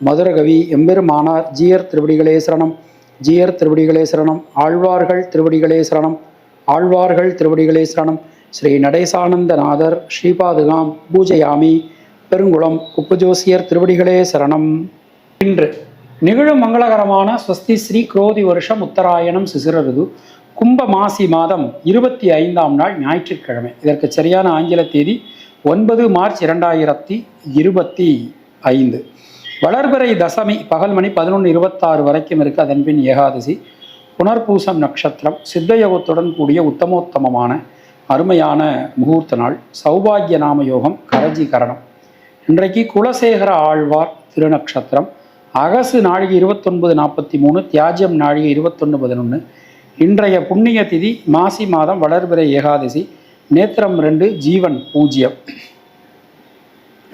மதுரகவி எம்பெருமானார் ஜீயர் திருவடிகளே சரணம். ஜீயர் திருவடிகளே சரணம். ஆழ்வார்கள் திருவடிகளே சரணம். ஆழ்வார்கள் திருவடிகளே சரணம். ஸ்ரீ நடேசானந்தநாதர் ஸ்ரீபாதுகாம் பூஜையாமி. பெருங்குளம் குப்புஜோசியர் திருவடிகளே சரணம். இன்று நிகழும் மங்களகரமான ஸ்வஸ்தி ஸ்ரீ குரோதி வருஷம் உத்தராயணம் சிசிரருது கும்ப மாசி மாதம் இருபத்தி ஐந்தாம் நாள் ஞாயிற்றுக்கிழமை. இதற்கு சரியான ஆங்கில தேதி ஒன்பது மார்ச் இரண்டாயிரத்தி இருபத்தி ஐந்து. வளர்பிறை தசமி பகல் மணி பதினொன்று இருபத்தாறு வரைக்கும் இருக்கு. அதன் பின் ஏகாதசி புனர்பூசம் நட்சத்திரம் சித்தயோகத்துடன் கூடிய உத்தமோத்தமமான அருமையான முகூர்த்த நாள் சௌபாகிய நாம யோகம் கரஜி கரணம். இன்றைக்கு குலசேகர ஆழ்வார் திருநக்ஷத்திரம். அகசு நாழிகை இருபத்தொன்பது நாற்பத்தி மூணு தியாஜம் நாழிகை இருபத்தொன்று பதினொன்று இன்றைய புண்ணிய திதி மாசி மாதம் வளர்பிறை ஏகாதசி நேத்திரம் ரெண்டு ஜீவன் பூஜ்ஜியம்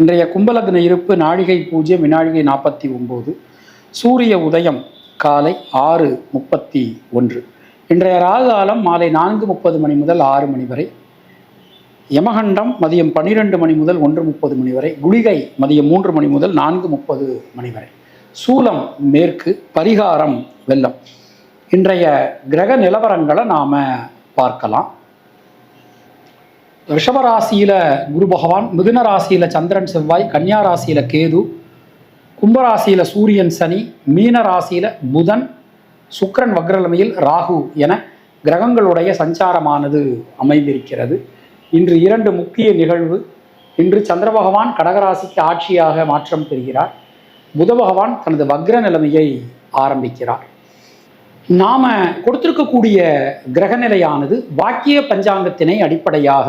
இன்றைய கும்பலக்ன இருப்பு நாழிகை பூஜ்ஜியம் வினாழிகை நாற்பத்தி ஒம்பது சூரிய உதயம் காலை ஆறு முப்பத்தி ஒன்று. இன்றைய ராகுகாலம் மாலை நான்கு முப்பது மணி முதல் ஆறு மணி வரை. யமகண்டம் மதியம் பன்னிரெண்டு மணி முதல் ஒன்று முப்பது மணி வரை. குளிகை மதியம் மூன்று மணி முதல் நான்கு முப்பது மணி வரை. சூலம் மேற்கு பரிகாரம் வெள்ளம். இன்றைய கிரக நிலவரங்களை நாம் பார்க்கலாம். ரிஷபராசியில் குரு பகவான் மிதுன ராசியில் சந்திரன் செவ்வாய் கன்னியா ராசியில் கேது கும்பராசியில் சூரியன் சனி மீன ராசியில் புதன் சுக்கரன் வக்ரலமையில் ராகு என கிரகங்களுடைய சஞ்சாரமானது அமைந்திருக்கிறது. இன்று இரண்டு முக்கிய நிகழ்வு. இன்று சந்திர பகவான் கடகராசிக்கு ஆட்சியாக மாற்றம் பெறுகிறார். புத பகவான் தனது வக்ர நிலைமையை ஆரம்பிக்கிறார். நாம கொடுத்திருக்கக்கூடிய கிரகநிலையானது வாக்கிய பஞ்சாங்கத்தினை அடிப்படையாக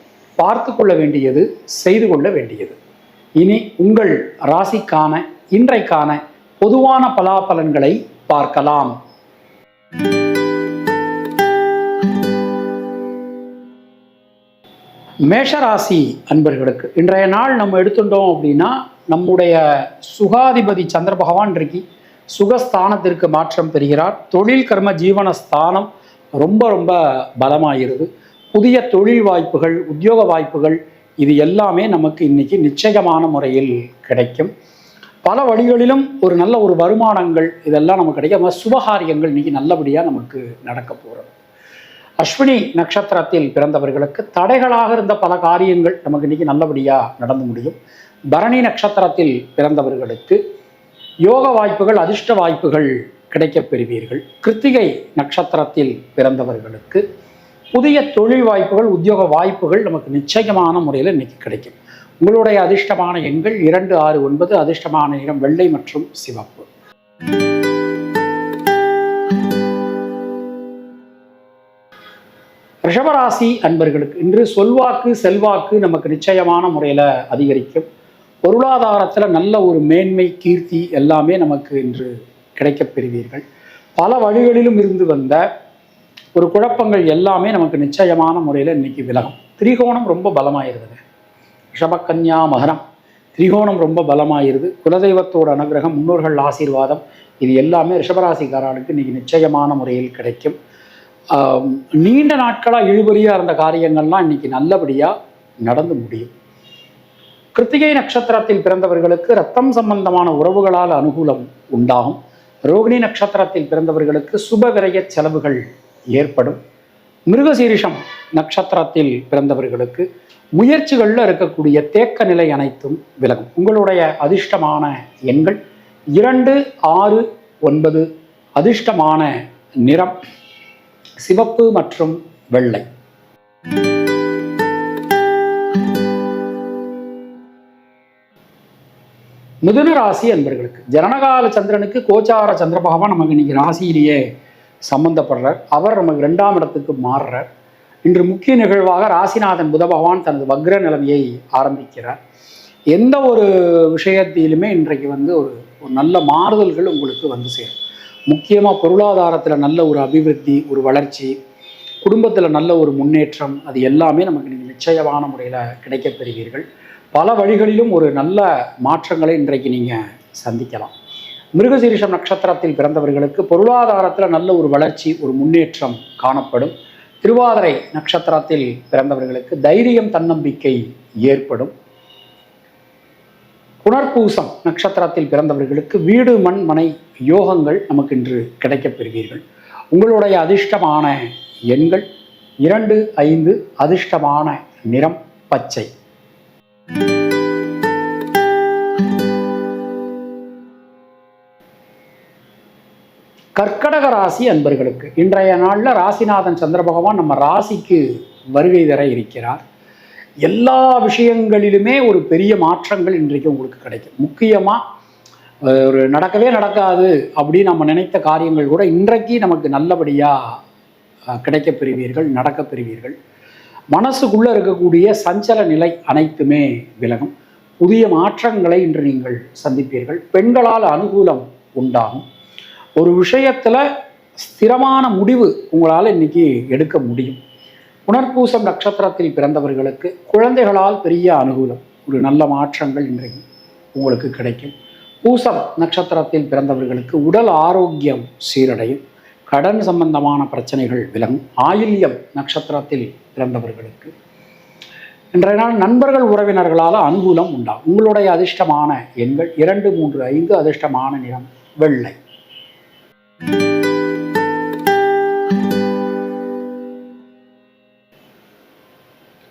பார்த்து கொள்ள வேண்டியது செய்து கொள்ள வேண்டியது. இனி உங்கள் ராசிக்கான இன்றைக்கான பொதுவான பலாபலன்களை பார்க்கலாம். மேஷராசி அன்பர்களுக்கு இன்றைய நாள் நம்ம எடுத்துட்டோம் அப்படின்னா நம்முடைய சுகாதிபதி சந்திர பகவான் இன்றைக்கு சுகஸ்தானத்திற்கு மாற்றம் பெறுகிறார். தொழில் கர்ம ஜீவன ஸ்தானம் ரொம்ப ரொம்ப பலமாகிறது. புதிய தொழில் வாய்ப்புகள் உத்தியோக வாய்ப்புகள் இது எல்லாமே நமக்கு இன்னைக்கு நிச்சயமான முறையில் கிடைக்கும். பல வழிகளிலும் ஒரு நல்ல ஒரு வருமானங்கள் இதெல்லாம் நமக்கு கிடைக்கும். சுபகாரியங்கள் இன்னைக்கு நல்லபடியாக நமக்கு நடக்க போகிறது அஸ்வினி நட்சத்திரத்தில் பிறந்தவர்களுக்கு தடைகளாக இருந்த பல காரியங்கள் நமக்கு இன்னைக்கு நல்லபடியாக நடந்து முடியும். பரணி நட்சத்திரத்தில் பிறந்தவர்களுக்கு யோக வாய்ப்புகள் அதிர்ஷ்ட வாய்ப்புகள் கிடைக்கப் பெறுவீர்கள். கிருத்திகை நட்சத்திரத்தில் பிறந்தவர்களுக்கு புதிய தொழில் வாய்ப்புகள் உத்தியோக வாய்ப்புகள் நமக்கு நிச்சயமான முறையில் இன்னைக்கு கிடைக்கும். உங்களுடைய அதிர்ஷ்டமான எண்கள் இரண்டு ஆறு ஒன்பது அதிர்ஷ்டமான நிறம் வெள்ளை மற்றும் சிவப்பு. ரிஷபராசி அன்பர்களுக்கு இன்று சொல்வாக்கு செல்வாக்கு நமக்கு நிச்சயமான முறையில் அதிகரிக்கும். பொருளாதாரத்தில் நல்ல ஒரு மேன்மை கீர்த்தி எல்லாமே நமக்கு இன்று கிடைக்கப் பெறுவீர்கள். பல வழிகளிலும் இருந்து வந்த ஒரு குழப்பங்கள் எல்லாமே நமக்கு நிச்சயமான முறையில் இன்னைக்கு விலகும். திரிகோணம் ரொம்ப பலமாயிருதுங்க. ரிஷபக்கன்யா மகரம். திரிகோணம் ரொம்ப பலமாயிருது. குலதெய்வத்தோட அனுகிரகம் முன்னோர்கள் ஆசீர்வாதம் இது எல்லாமே ரிஷபராசிக்காரர்களுக்கு இன்னைக்கு நிச்சயமான முறையில் கிடைக்கும். நீண்ட நாட்களாக இழுபறியாக இருந்த காரியங்கள்லாம் இன்னைக்கு நல்லபடியாக நடந்து முடியும். கிருத்திகை நட்சத்திரத்தில் பிறந்தவர்களுக்கு ரத்தம் சம்பந்தமான உறவுகளால் அனுகூலம் உண்டாகும். ரோகிணி நட்சத்திரத்தில் பிறந்தவர்களுக்கு சுப விரைய செலவுகள் ஏற்படும். மிருகசீரிஷம் நட்சத்திரத்தில் பிறந்தவர்களுக்கு முயற்சிகளில் இருக்கக்கூடிய தேக்க நிலை அனைத்தும் விலகும். உங்களுடைய அதிர்ஷ்டமான எண்கள் இரண்டு ஆறு ஒன்பது அதிர்ஷ்டமான நிறம் சிவப்பு மற்றும் வெள்ளை. மிதுன ராசி அன்பர்களுக்கு ஜனனகால சந்திரனுக்கு கோச்சார சந்திர பகவான் நமக்கு இன்னைக்கு ராசியிலேயே சம்பந்தப்படுறார். அவர் நமக்கு ரெண்டாம் இடத்துக்கு மாறுறார். இன்று முக்கிய நிகழ்வாக ராசிநாதன் புத பகவான் தனது வக்ர நிலைமையை ஆரம்பிக்கிறார். எந்த ஒரு விஷயத்திலுமே இன்றைக்கு வந்து ஒரு ஒரு நல்ல மாறுதல்கள் உங்களுக்கு வந்து சேரும். முக்கியமாக பொருளாதாரத்தில் நல்ல ஒரு அபிவிருத்தி ஒரு வளர்ச்சி குடும்பத்தில் நல்ல ஒரு முன்னேற்றம் அது எல்லாமே நமக்கு நீங்கள் நிச்சயமான முறையில் கிடைக்கப்பெறுவீர்கள் பல வழிகளிலும் ஒரு நல்ல மாற்றங்களை இன்றைக்கு நீங்கள் சந்திக்கலாம். மிருகசீரிஷம் நட்சத்திரத்தில் பிறந்தவர்களுக்கு பொருளாதாரத்தில் நல்ல ஒரு வளர்ச்சி ஒரு முன்னேற்றம் காணப்படும். திருவாதிரை நட்சத்திரத்தில் பிறந்தவர்களுக்கு தைரியம் தன்னம்பிக்கை ஏற்படும். புனர்பூசம் நட்சத்திரத்தில் பிறந்தவர்களுக்கு வீடு மண் மனை யோகங்கள் நமக்கு இன்று கிடைக்கப் பெறுவீர்கள். உங்களுடைய அதிர்ஷ்டமான எண்கள் இரண்டு ஐந்து அதிர்ஷ்டமான நிறம் பச்சை. கர்க்கடக ராசி அன்பர்களுக்கு இன்றைய நாளில் ராசிநாதன் சந்திர பகவான் நம்ம ராசிக்கு வருகை தர இருக்கிறார். எல்லா விஷயங்களிலுமே ஒரு பெரிய மாற்றங்கள் இன்றைக்கு உங்களுக்கு கிடைக்கும். முக்கியமாக ஒரு நடக்கவே நடக்காது அப்படின்னு நம்ம நினைத்த காரியங்கள் கூட இன்றைக்கு நமக்கு நல்லபடியாக கிடைக்கப் பெறுவீர்கள் நடக்கப் பெறுவீர்கள். மனசுக்குள்ளே இருக்கக்கூடிய சஞ்சல நிலை அனைத்துமே விலகும். புதிய மாற்றங்களை இன்று நீங்கள் சந்திப்பீர்கள். பெண்களால் அனுகூலம் உண்டாகும். ஒரு விஷயத்தில் ஸ்திரமான முடிவு உங்களால் இன்னைக்கு எடுக்க முடியும். புனர்பூசம் நட்சத்திரத்தில் பிறந்தவர்களுக்கு குழந்தைகளால் பெரிய அனுகூலம் ஒரு நல்ல மாற்றங்கள் இன்றைக்கு உங்களுக்கு கிடைக்கும். பூசம் நட்சத்திரத்தில் பிறந்தவர்களுக்கு உடல் ஆரோக்கியம் சீரடையும். கடன் சம்பந்தமான பிரச்சனைகள் விலகும். ஆயில்யம் நட்சத்திரத்தில் பிறந்தவர்களுக்கு. இன்றைய நாள் நண்பர்கள் உறவினர்களால் அனுகூலம் உண்டாகும். உங்களுடைய அதிர்ஷ்டமான எண்கள் இரண்டு மூன்று ஐந்து அதிர்ஷ்டமான நிறம் வெள்ளை.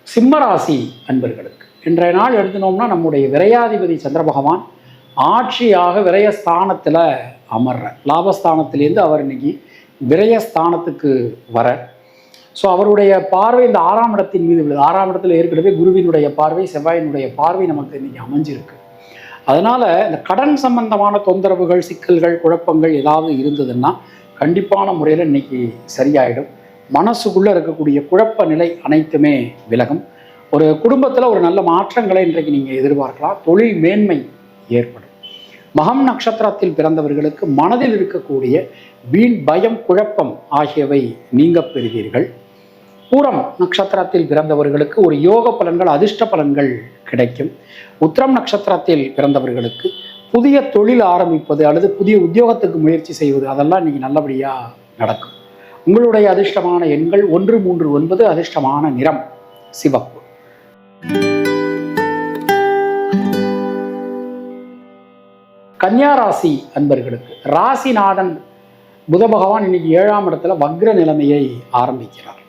சிம்மராசி அன்பர்களுக்கு இன்றைய நாள் எழுதினோம்னா நம்முடைய விரையாதிபதி சந்திர பகவான் ஆட்சியாக விரயஸ்தானத்தில் அமர்ற லாபஸ்தானத்திலேருந்து அவர் இன்னைக்கு விரயஸ்தானத்துக்கு வர ஸோ அவருடைய பார்வை இந்த ஆறாம் இடத்தின் மீது உள்ளது ஆறாம் இடத்துல ஏற்கனவே குருவினுடைய பார்வை செவ்வாயினுடைய பார்வை நமக்கு இன்னைக்கு அமைஞ்சிருக்கு. அதனால இந்த கடன் சம்பந்தமான தொந்தரவுகள் சிக்கல்கள் குழப்பங்கள் ஏதாவது இருந்ததுன்னா கண்டிப்பான முறையில் இன்னைக்கு சரியாயிடும். மனசுக்குள்ளே இருக்கக்கூடிய குழப்ப நிலை அனைத்துமே விலகும். ஒரு குடும்பத்தில் ஒரு நல்ல மாற்றங்களை இன்றைக்கு நீங்கள் எதிர்பார்க்கலாம். தொழில் மேன்மை ஏற்படும். மகம் நட்சத்திரத்தில் பிறந்தவர்களுக்கு மனதில் இருக்கக்கூடிய வீண் பயம் குழப்பம் ஆகியவை நீங்க பெறுவீர்கள். பூரம் நட்சத்திரத்தில் பிறந்தவர்களுக்கு ஒரு யோக பலன்கள் அதிர்ஷ்ட பலன்கள் கிடைக்கும். உத்திரம் நட்சத்திரத்தில் பிறந்தவர்களுக்கு புதிய தொழில் ஆரம்பிப்பது அல்லது புதிய உத்தியோகத்துக்கு முயற்சி செய்வது அதெல்லாம் இன்னைக்கு நல்லபடியாக நடக்கும். உங்களுடைய அதிர்ஷ்டமான எண்கள் ஒன்று மூன்று ஒன்பது அதிர்ஷ்டமான நிறம் சிவப்பு. கன்னியா ராசி அன்பர்களுக்கு ராசிநாதன் புத பகவான் இன்னைக்கு ஏழாம் இடத்துல வக்ர நிலைமையை ஆரம்பிக்கிறார்.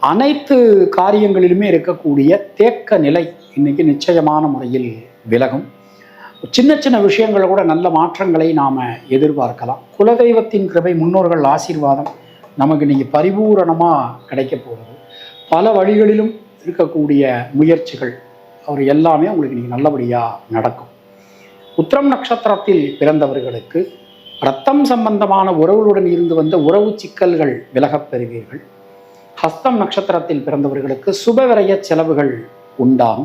அனைத்து காரியங்களிலுமே இருக்கக்கூடிய தேக்க நிலை இன்னைக்கு நிச்சயமான முறையில் விலகும். சின்ன சின்ன விஷயங்கள் கூட நல்ல மாற்றங்களை நாம் எதிர்பார்க்கலாம். குலதெய்வத்தின் கிருபை முன்னோர்கள் ஆசீர்வாதம் நமக்கு இன்னைக்கு பரிபூரணமாக கிடைக்க போகிறது பல வழிகளிலும் இருக்கக்கூடிய முயற்சிகள் அவர் எல்லாமே உங்களுக்கு இன்றைக்கி நல்லபடியாக நடக்கும். உத்திரம் நட்சத்திரத்தில் பிறந்தவர்களுக்கு ரத்தம் சம்பந்தமான உறவுகளுடன் இருந்து வந்த உறவு சிக்கல்கள் விலகப் பெறுவீர்கள். ஹஸ்தம் நட்சத்திரத்தில் பிறந்தவர்களுக்கு சுபவிரய செலவுகள் உண்டாம்.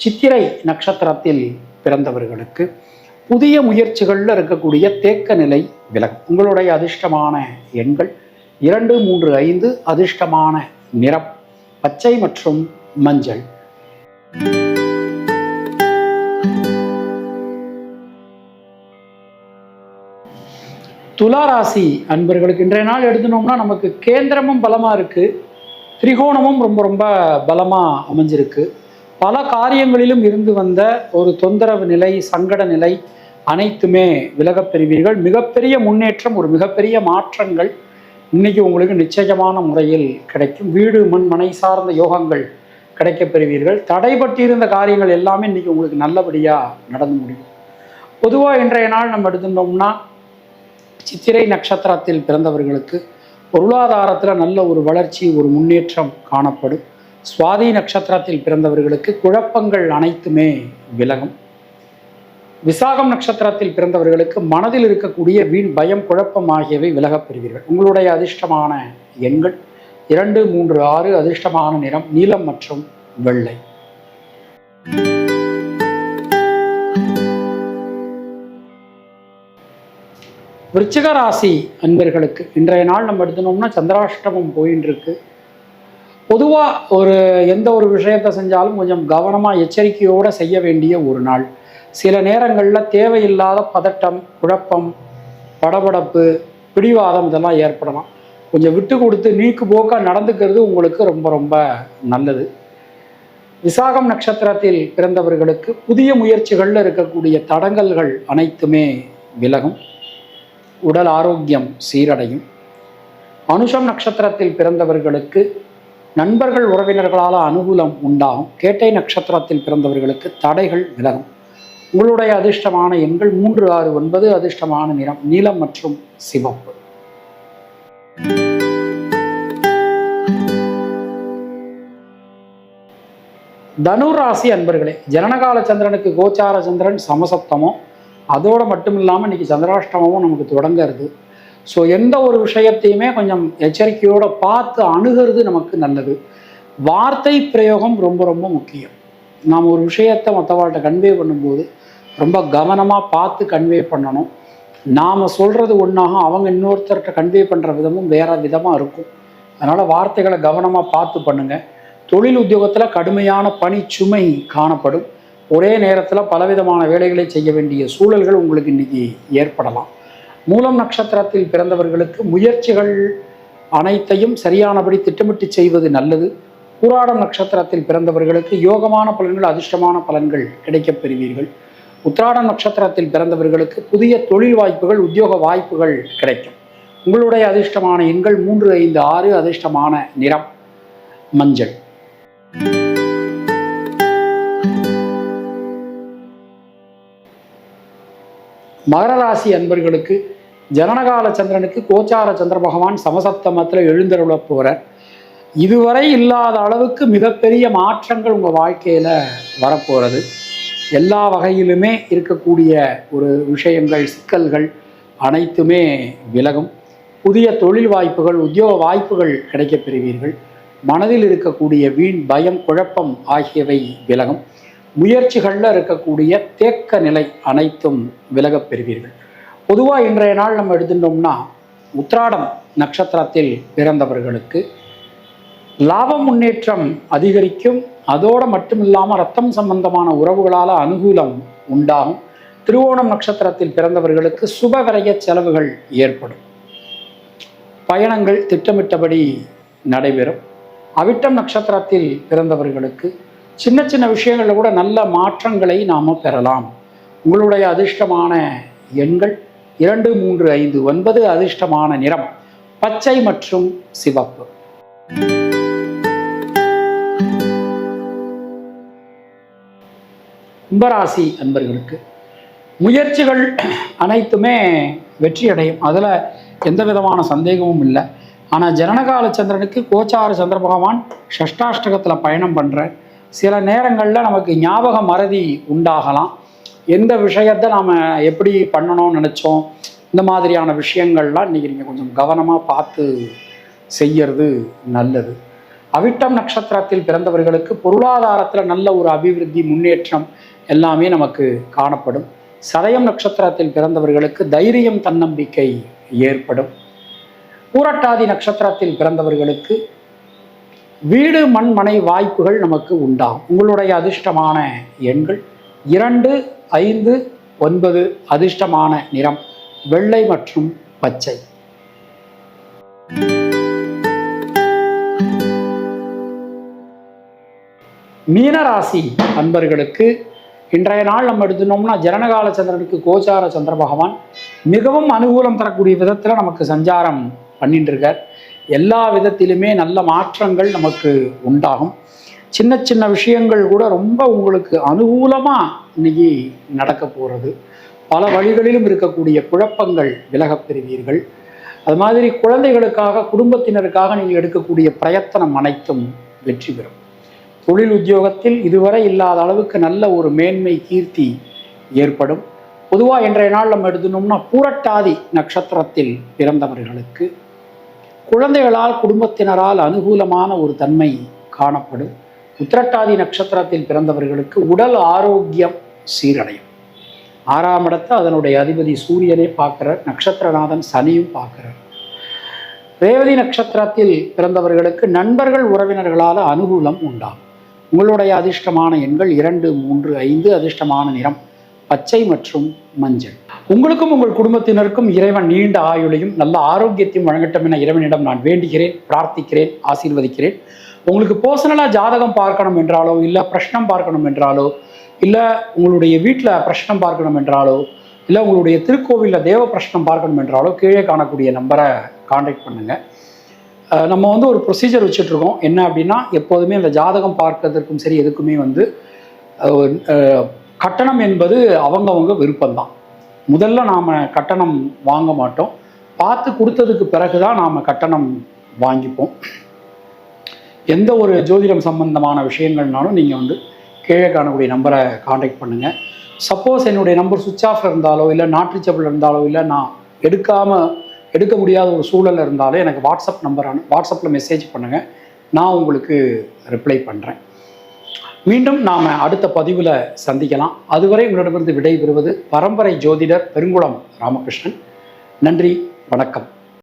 சித்திரை நட்சத்திரத்தில் பிறந்தவர்களுக்கு புதிய முயற்சிகளில் இருக்கக்கூடிய தேக்க நிலை விலகும். உங்களுடைய அதிர்ஷ்டமான எண்கள் இரண்டு மூன்று ஐந்து அதிர்ஷ்டமான நிறம் பச்சை மற்றும் மஞ்சள். துளாராசி அன்பர்களுக்கு இன்றைய நாள் எடுத்துனோம்னா நமக்கு கேந்திரமும் பலமாக இருக்குது திரிகோணமும் ரொம்ப ரொம்ப பலமாக அமைஞ்சிருக்கு. பல காரியங்களிலும் இருந்து வந்த ஒரு தொந்தரவு நிலை சங்கட நிலை அனைத்துமே விலகப் பெறுவீர்கள். மிகப்பெரிய முன்னேற்றம் ஒரு மிகப்பெரிய மாற்றங்கள் இன்னைக்கு உங்களுக்கு நிச்சயமான முறையில் கிடைக்கும். வீடு மண் மனை சார்ந்த யோகங்கள் கிடைக்கப் பெறுவீர்கள். தடைபட்டிருந்த காரியங்கள் எல்லாமே இன்னைக்கு உங்களுக்கு நல்லபடியாக நடந்து முடியும். பொதுவாக இன்றைய நாள் நம்ம எடுத்துட்டோம்னா சித்திரை நட்சத்திரத்தில் பிறந்தவர்களுக்கு பொருளாதாரத்தில் நல்ல ஒரு வளர்ச்சி ஒரு முன்னேற்றம் காணப்படும். சுவாதி நட்சத்திரத்தில் பிறந்தவர்களுக்கு குழப்பங்கள் அனைத்துமே விலகும். விசாகம் நட்சத்திரத்தில் பிறந்தவர்களுக்கு மனதில் இருக்கக்கூடிய வீண் பயம் குழப்பம் ஆகியவை விலகப் பெறுவீர்கள். உங்களுடைய அதிர்ஷ்டமான எண்கள் இரண்டு மூன்று ஆறு அதிர்ஷ்டமான நிறம் நீலம் மற்றும் வெள்ளை. விருச்சிக ராசி அன்பர்களுக்கு இன்றைய நாள் நம்ம எடுத்துனோம்னா சந்திராஷ்டமம் போயின்னு இருக்கு பொதுவாக ஒரு எந்த ஒரு விஷயத்தை செஞ்சாலும் கொஞ்சம் கவனமாக எச்சரிக்கையோடு செய்ய வேண்டிய ஒரு நாள். சில நேரங்களில் தேவையில்லாத பதட்டம் குழப்பம் படபடப்பு பிடிவாதம் இதெல்லாம் ஏற்படலாம். கொஞ்சம் விட்டு கொடுத்து நீக்கு போக்காக நடந்துக்கிறது உங்களுக்கு ரொம்ப ரொம்ப நல்லது. விசாகம் நட்சத்திரத்தில் பிறந்தவர்களுக்கு புதிய முயற்சிகளில் இருக்கக்கூடிய தடங்கல்கள் அனைத்துமே விலகும். உடல் ஆரோக்கியம் சீரடையும். அனுஷம் நட்சத்திரத்தில் பிறந்தவர்களுக்கு நண்பர்கள் உறவினர்களால் அனுகூலம் உண்டாகும். கேட்டை நட்சத்திரத்தில் பிறந்தவர்களுக்கு தடைகள் விலகும். உங்களுடைய அதிர்ஷ்டமான எண்கள் மூன்று ஆறு ஒன்பது அதிர்ஷ்டமான நிறம் நீலம் மற்றும் சிவப்பு. தனுர் ராசி அன்பர்களே ஜனனகால சந்திரனுக்கு கோச்சார சந்திரன் சமசப்தமோ அதோடு மட்டும் இல்லாமல் இன்றைக்கி சந்திராஷ்டமமும் நமக்கு தொடங்கிறது. ஸோ எந்த ஒரு விஷயத்தையுமே கொஞ்சம் எச்சரிக்கையோடு பார்த்து அணுகிறது நமக்கு நல்லது. வார்த்தை பிரயோகம் ரொம்ப ரொம்ப முக்கியம். நாம் ஒரு விஷயத்தை மற்றவாழ்கிட்ட கன்வே பண்ணும்போது ரொம்ப கவனமாக பார்த்து கன்வே பண்ணணும். நாம் சொல்கிறது ஒன்றாகும் அவங்க இன்னொருத்தர்கிட்ட கன்வே பண்ணுற விதமும் வேறு விதமாக இருக்கும். அதனால் வார்த்தைகளை கவனமாக பார்த்து பண்ணுங்கள் தொழில் உத்தியோகத்தில் கடுமையான பணி சுமை காணப்படும். ஒரே நேரத்தில் பலவிதமான வேலைகளை செய்ய வேண்டிய சூழல்கள் உங்களுக்கு இன்னைக்கு ஏற்படலாம். மூலம் நட்சத்திரத்தில் பிறந்தவர்களுக்கு முயற்சிகள் அனைத்தையும் சரியானபடி திட்டமிட்டு செய்வது நல்லது. பூராடம் நட்சத்திரத்தில் பிறந்தவர்களுக்கு யோகமான பலன்கள் அதிர்ஷ்டமான பலன்கள் கிடைக்கப் பெறுவீர்கள். உத்ராடம் நட்சத்திரத்தில் பிறந்தவர்களுக்கு புதிய தொழில் வாய்ப்புகள் உத்தியோக வாய்ப்புகள் கிடைக்கும். உங்களுடைய அதிர்ஷ்டமான எண்கள் மூன்று ஐந்து ஆறு அதிர்ஷ்டமான நிறம் மஞ்சள். மகர ராசி அன்பர்களுக்கு ஜனனகால சந்திரனுக்கு கோச்சார சந்திர பகவான் சமசப்தமத்தில் எழுந்தருள போகிறார் இதுவரை இல்லாத அளவுக்கு மிகப்பெரிய மாற்றங்கள் உங்கள் வாழ்க்கையில் வரப்போகிறது எல்லா வகையிலுமே இருக்கக்கூடிய ஒரு விஷயங்கள் சிக்கல்கள் அனைத்துமே விலகும். புதிய தொழில் வாய்ப்புகள் உத்தியோக வாய்ப்புகள் கிடைக்கப் பெறுவீர்கள். மனதில் இருக்கக்கூடிய வீண் பயம் குழப்பம் ஆகியவை விலகும். முயற்சிகளில் இருக்கக்கூடிய தேக்க நிலை அனைத்தும் விலகப் பெறுவீர்கள். பொதுவாக இன்றைய நாள் நம்ம எடுத்துட்டோம்னா உத்ராடம் நட்சத்திரத்தில் பிறந்தவர்களுக்கு லாப முன்னேற்றம் அதிகரிக்கும். அதோடு மட்டும் இல்லாமல் ரத்தம் சம்பந்தமான உறவுகளால் அனுகூலம் உண்டாகும். திருவோணம் நட்சத்திரத்தில் பிறந்தவர்களுக்கு சுப செலவுகள் ஏற்படும். பயணங்கள் திட்டமிட்டபடி நடைபெறும். அவிட்டம் நட்சத்திரத்தில் பிறந்தவர்களுக்கு சின்ன சின்ன விஷயங்களில் கூட நல்ல மாற்றங்களை நாம் பெறலாம். உங்களுடைய அதிர்ஷ்டமான எண்கள் இரண்டு மூன்று ஐந்து ஒன்பது அதிர்ஷ்டமான நிறம் பச்சை மற்றும் சிவப்பு. கும்பராசி அன்பர்களுக்கு முயற்சிகள் அனைத்துமே வெற்றி அடையும் அதில் எந்த விதமான சந்தேகமும் இல்லை. ஆனால் ஜனனகால சந்திரனுக்கு கோச்சார சந்திர பகவான் ஷஷ்டாஷ்டகத்தில் பயணம் பண்ணுற சில நேரங்களில் நமக்கு ஞாபக மறதி உண்டாகலாம். எந்த விஷயத்தை நாம் எப்படி பண்ணணும்னு நினச்சோம் இந்த மாதிரியான விஷயங்கள்லாம் இன்றைக்கி நீங்கள் கொஞ்சம் கவனமாக பார்த்து செய்யறது நல்லது. அவிட்டம் நட்சத்திரத்தில் பிறந்தவர்களுக்கு பொருளாதாரத்தில் நல்ல ஒரு அபிவிருத்தி முன்னேற்றம் எல்லாமே நமக்கு காணப்படும். சதயம் நட்சத்திரத்தில் பிறந்தவர்களுக்கு தைரியம் தன்னம்பிக்கை ஏற்படும். பூரட்டாதி நட்சத்திரத்தில் பிறந்தவர்களுக்கு வீடு மண் மனை வாய்ப்புகள் நமக்கு உண்டாகும். உங்களுடைய அதிர்ஷ்டமான எண்கள் இரண்டு ஐந்து ஒன்பது அதிர்ஷ்டமான நிறம் வெள்ளை மற்றும் பச்சை. மீனராசி அன்பர்களுக்கு இன்றைய நாள் நம்ம எடுத்துனோம்னா ஜனனகால சந்திரனுக்கு கோச்சார சந்திர பகவான் மிகவும் அனுகூலம் தரக்கூடிய விதத்தில் நமக்கு சஞ்சாரம் பண்ணிட்டு இருக்கார். எல்லா விதத்திலுமே நல்ல மாற்றங்கள் நமக்கு உண்டாகும். சின்ன சின்ன விஷயங்கள் கூட ரொம்ப உங்களுக்கு அனுகூலமாக இன்னைக்கு நடக்க போகிறது பல வழிகளிலும் இருக்கக்கூடிய குழப்பங்கள் விலகப் பெறுவீர்கள். அது மாதிரி குழந்தைகளுக்காக குடும்பத்தினருக்காக நீங்கள் எடுக்கக்கூடிய பிரயத்தனம் அனைத்தும் வெற்றி பெறும். தொழில் உத்தியோகத்தில் இதுவரை இல்லாத அளவுக்கு நல்ல ஒரு மேன்மை கீர்த்தி ஏற்படும். பொதுவாக இன்றைய நாள் நம்ம எடுத்துனோம்னா பூரட்டாதி நட்சத்திரத்தில் பிறந்தவர்களுக்கு குழந்தைகளால் குடும்பத்தினரால் அனுகூலமான ஒரு தன்மை காணப்படும் உத்திரட்டாதி நட்சத்திரத்தில் பிறந்தவர்களுக்கு உடல் ஆரோக்கியம் சீரடையும். ஆறாம் இடத்தை அதனுடைய அதிபதி சூரியனே பார்க்கிறார் நட்சத்திரநாதன் சனியும் பார்க்கிறார். ரேவதி நட்சத்திரத்தில் பிறந்தவர்களுக்கு நண்பர்கள் உறவினர்களால் அனுகூலம் உண்டாகும். உங்களுடைய அதிர்ஷ்டமான எண்கள் இரண்டு மூன்று ஐந்து அதிர்ஷ்டமான நிறம். பச்சை மற்றும் மஞ்சள். உங்களுக்கும் உங்கள் குடும்பத்தினருக்கும் இறைவன் நீண்ட ஆயுளையும் நல்ல ஆரோக்கியத்தையும் வழங்கட்டும் என இறைவனிடம் நான் வேண்டுகிறேன் பிரார்த்திக்கிறேன் ஆசீர்வதிக்கிறேன். உங்களுக்கு பர்சனலாக ஜாதகம் பார்க்கணும் என்றாலோ இல்லை பிரஷ்னம் பார்க்கணும் என்றாலோ இல்லை உங்களுடைய வீட்டில் பிரஷ்னம் பார்க்கணும் என்றாலோ இல்லை உங்களுடைய திருக்கோவிலில் தேவ பிரஷ்னம் பார்க்கணும் என்றாலோ கீழே காணக்கூடிய நம்பரை காண்டாக்ட் பண்ணுங்கள் நம்ம வந்து ஒரு ப்ரொசீஜர் வச்சுட்ருக்கோம் என்ன அப்படின்னா எப்போதுமே அந்த ஜாதகம் பார்க்கறதுக்கும் சரி எதுக்குமே வந்து கட்டணம் என்பது அவங்கவங்க விருப்பம்தான். முதல்ல நாம் கட்டணம் வாங்க மாட்டோம். பார்த்து கொடுத்ததுக்கு பிறகு தான் நாம் கட்டணம் வாங்கிப்போம். எந்த ஒரு ஜோதிடம் சம்பந்தமான விஷயங்கள்னாலும் நீங்கள் வந்து கீழே காணக்கூடிய நம்பரை காண்டாக்ட் பண்ணுங்கள் சப்போஸ் என்னுடைய நம்பர் சுவிட்ச் ஆஃப் இருந்தாலோ இல்லை நாட்டுச்சப்பில் இருந்தாலோ இல்லை நான் எடுக்காமல் எடுக்க முடியாத ஒரு சூழல் இருந்தாலும் எனக்கு வாட்ஸ்அப் நம்பர் வாட்ஸ்அப்பில் மெசேஜ் பண்ணுங்கள் நான் உங்களுக்கு ரிப்ளை பண்ணுறேன் மீண்டும் நாம் அடுத்த பதிவில் சந்திக்கலாம். அதுவரை உங்களிடமிருந்து விடைபெறுவது பரம்பரை ஜோதிடர் பெருங்குளம் ராமகிருஷ்ணன். நன்றி வணக்கம்.